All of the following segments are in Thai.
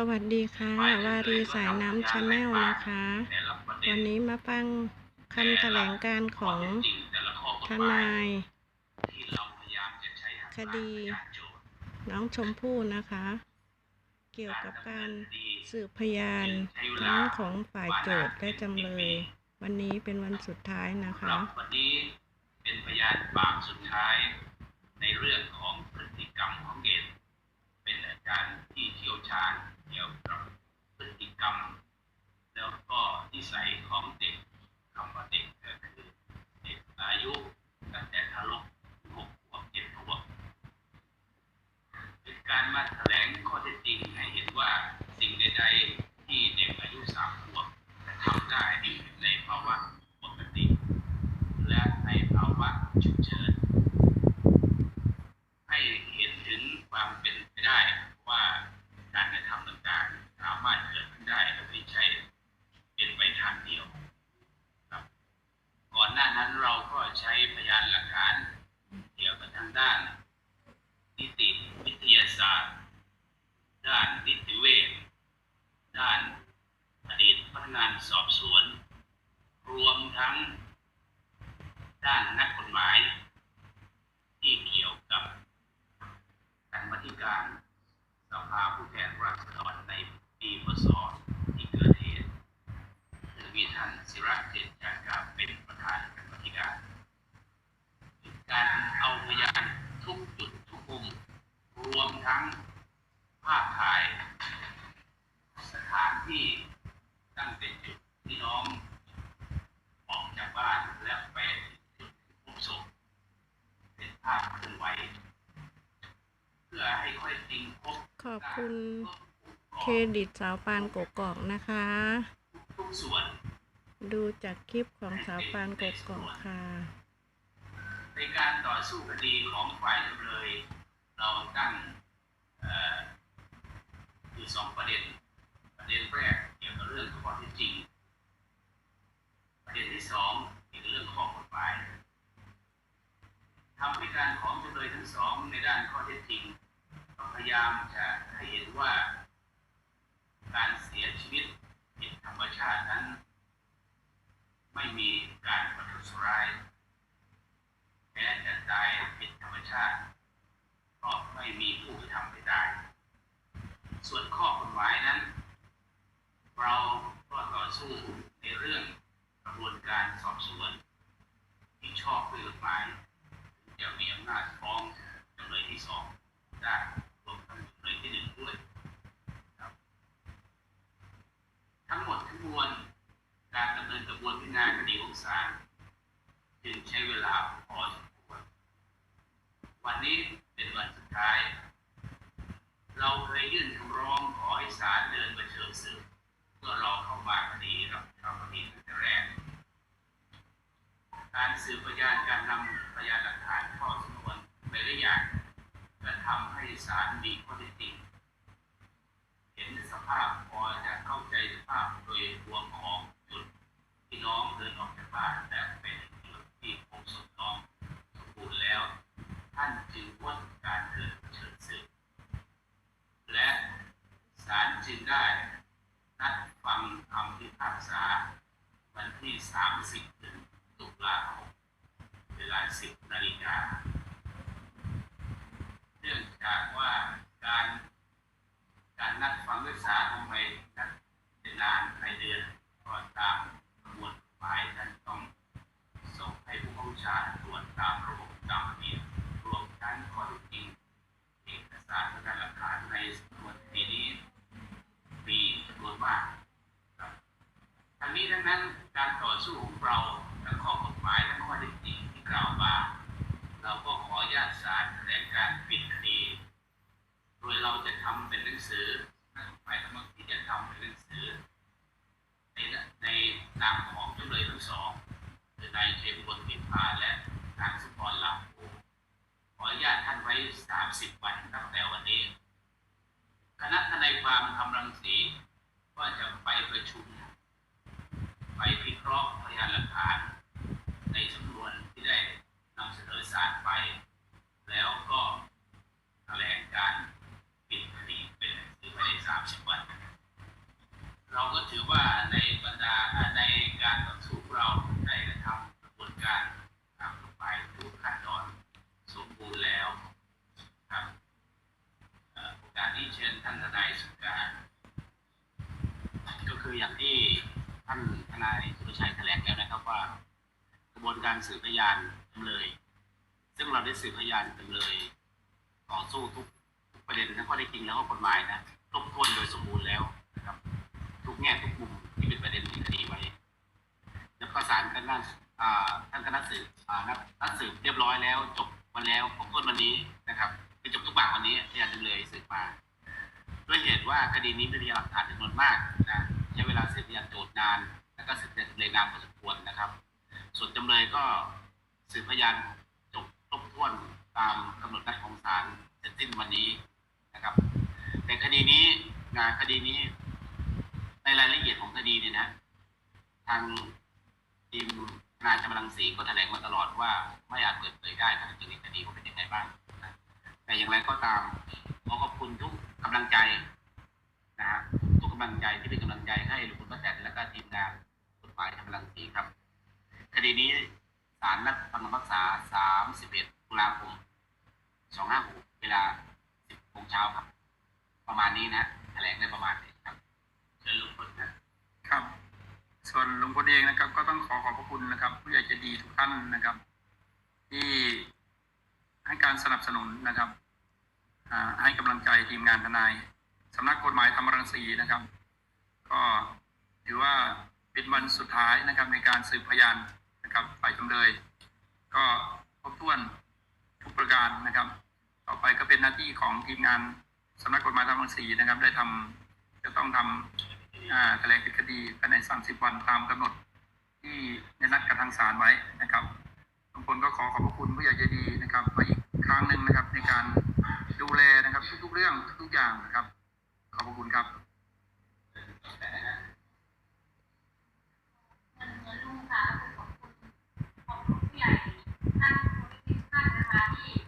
สวัสดีค่ะ วารีสายน้ำชาแนลนะคะ วันนี้มาฟังคำแถลงการของทนาย คดี น้องชมพู่นะคะ เกี่ยวกับการสืบพยานทั้งของฝ่ายโจทย์และจำเลย วันนี้เป็นวันสุดท้ายนะสำหคะรับวันนี้เป็นพยานปากสุดท้ายในเรื่องของาสตร์ ด้านนิติเวชด้านอดีตพนักงานสอบสวน รวมทั้ง ด้านนักกฎหมาย ที่เกี่ยวกับการบัิการสภาผู้แทนราษฎรในปีพศ2 5 ทั้งภาพถ่ายสถานที่ตั้งแต่จุดที่น้องออกจากบ้านแล้วไปจุดพบศพเป็นภาพเคลื่อนไหวเพื่อให้ค่อยจริงพบขอบคุณเครดิตสาวปานกกอกนะคะ ทุกส่วนดูจากคลิปของสาวปานกกอกค่ะ ในการต่อสู้คดีของฝ่ายจำเลย เราตั้ง เอ่อสองประเด็น ประเด็นแรกเกี่ยวกับเรื่องข้อเท็จจริง ประเด็นที่สองเกี่ยวกับเรื่องข้อกฎหมายทำให้การของจำเลยทั้งสองในด้านข้อเท็จจริงก็พยายามจะให้เห็นว่า การเสียชีวิตผิดธรรมชาตินั้น ไม่มีการประทุษร้ายแม้จะตายผิดธรรมชาติ ก็ไม่มีผู้กระทำไปได้ ส่วนข้อกฎหมายนั้น เราก็ต่อสู้ในเรื่องกระบวนการสอบสวน ที่ชอบด้วยกฎหมายจะมีอำนาจฟ้องจำเลยที่สองได้รวมทั้งจำเลยที่หนึ่งด้วยครับ ทั้งหมดทั้งมวลการดำเนินกระบวนพิจารณาคดีของศาลจึงใช้เวลาพอสมควรวันนี้ เป็นวันสุดท้าย เราเคยยื่นคำร้องขอให้ศาลเดินมาเชิญสืบเพื่อรอเข้ามาคดีรับผิดชอบคดีตั้งแต่แรก การสืบพยานการนำพยานหลักฐานข้อสมควรไปหลายอย่างจะทำให้ศาลมีข้อเท็จจริงเห็นสภาพพอจะเข้าใจสภาพโดยรวมของจุดที่น้องเดินออกจากบ้านและเป็นจุดที่พบศพน้องสมบูรณ์แล้ว ท่านจึงงดการเดินเชิญสืบและศาลจึงได้นัดฟังคำพิพาก ษาวันที่30ถึงตุลาคมเวลา 10นาฬิกาเนื่องจากว่าการการนัดฟังด้วยสารทำไมนัดเป็นนานหลายเดือนก็ตามกระบวนหมายท่านต้องส่งให้ผู้บังชาตรวจตามระบบตามระเบียบรวมทั้งข้อเท็จจริง เอกสารพยานหลักฐานในสำนวนคดีนี้มีจำนวนมากครับทั้งนี้ทั้งนั้นการต่อสู้ของ เราทั้งข้อกฎหมายทั้งข้อเท็จจริงที่กล่าวมา เราก็ขออนุญาตศาลแถลงการปิดคดี โดยเราจะทำเป็นหนังสือฝ่ายทั้งหมดที่จะทำเป็นหนังสือ ในในนามของจำเลยทั้งสองคือนายเชฟบนพิพาและนางสุพรลาโภขออนุญาตท่านไว้ 30 วันตั้งแต่วันนี้ คณะทนายความทำรังสีก็จะไปประชุม ไปพิเคราะห์พยานหลักฐาน ในสำนวนที่ได้นำเสนอศาลไป แล้วก็แถลงการปิดคดีเป็นหนังสือภายใน30วันในบรรดาในการต่อสู้เราได้กระทำกระบวนการตามลงไปทุกขั้นตอนสมบูรณ์แล้วครับโอกาสนี้เชิญท่านทนายสุการก็คืออย่างที่ ท่านทนายสุรชัยแถลงแล้วนะครับว่า กระบวนการสืบพยานจำเลย ซึ่งเราได้สืบพยานจำเลยต่อสู้ทุกประเด็นทั้งข้อเท็จจริงและข้อกฎหมายนะครบถ้วนโดยสมบูรณ์แล้วนะครับ ทุกแง่ทุกมุมที่เป็นประเด็นในคดีไว้ แล้วก็ศาลท่านนัดอ่าท่านก็นัดสืบนัดนัดสืบเรียบร้อยแล้วจบวันแล้วครบถ้วนวันนี้นะครับคือจบทุกปากวันนี้พยานจำเลยสืบมาด้วยเหตุว่าคดีนี้มีพยานหลักฐานจำนวนมากนะ ใช้เวลาสืบพยานโจทย์นาน แล้วก็สืบพยานจำเลยนานพอสมควรนะครับ ส่วนจำเลยก็สืบพยานจบครบถ้วนตามกำหนดนัดของศาลเสร็จสิ้นวันนี้นะครับ แต่คดีนี้งานคดีนี้ ในรายละเอียดของคดีเนี่ยนะ ทางทีมนายจำลังศรีก็แถลงมาตลอดว่าไม่อาจเปิดเผยได้ถ้าจะมีคดีว่าเป็นยังไงบ้างนะแต่อย่างไรก็ตามขอขอบคุณทุกกำลังใจนะฮะทุ กำลังใจที่เป็นกำลังใจให้ลุงพลป้าแตนและก็ทีมงานกฎหมายจำลังศรีครับ คดีนี้ศาลนัดฟังคำพิพากษา 31 ตุลาคม 256 เวลา 10โมงเช้าครับ ประมาณนี้นะแถลงได้ประมาณนี้ครับเชิญลุงพลนะครับ ส่วนลุงพลเองนะครับ ก็ต้องขอขอบพระคุณนะครับ ผู้ใหญ่ใจดีทุกท่านนะครับ ที่ให้การสนับสนุนนะครับให้กำลังใจทีมงานทนาย สำนักกฎหมายธรรมรังสีนะครับ ก็ถือว่าเป็นวันสุดท้ายนะครับในการสืบพยานนะครับฝ่ายจำเลย ก็ครบถ้วนทุกประการนะครับ ต่อไปก็เป็นหน้าที่ของทีมงานสำนักกฎหมายธรรมรังสีนะครับ ได้ทำจะต้องทำอ่าแถลงคดีภายใน 30 วันตามกำหนดที่ได้นัดกับทางศาลไว้นะครับทุกคนก็ขอขอบพระคุณผู้ใหญ่ใจดีนะครับมาอีกครั้งหนึ่งนะครับในการดูแลนะครับทุกๆเรื่องทุกอย่างนะครับ ขอบคุณครับ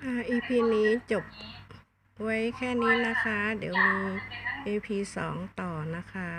อ่า EP นี้จบไว้แค่นี้นะคะ เดี๋ยวมี EP สองต่อนะคะ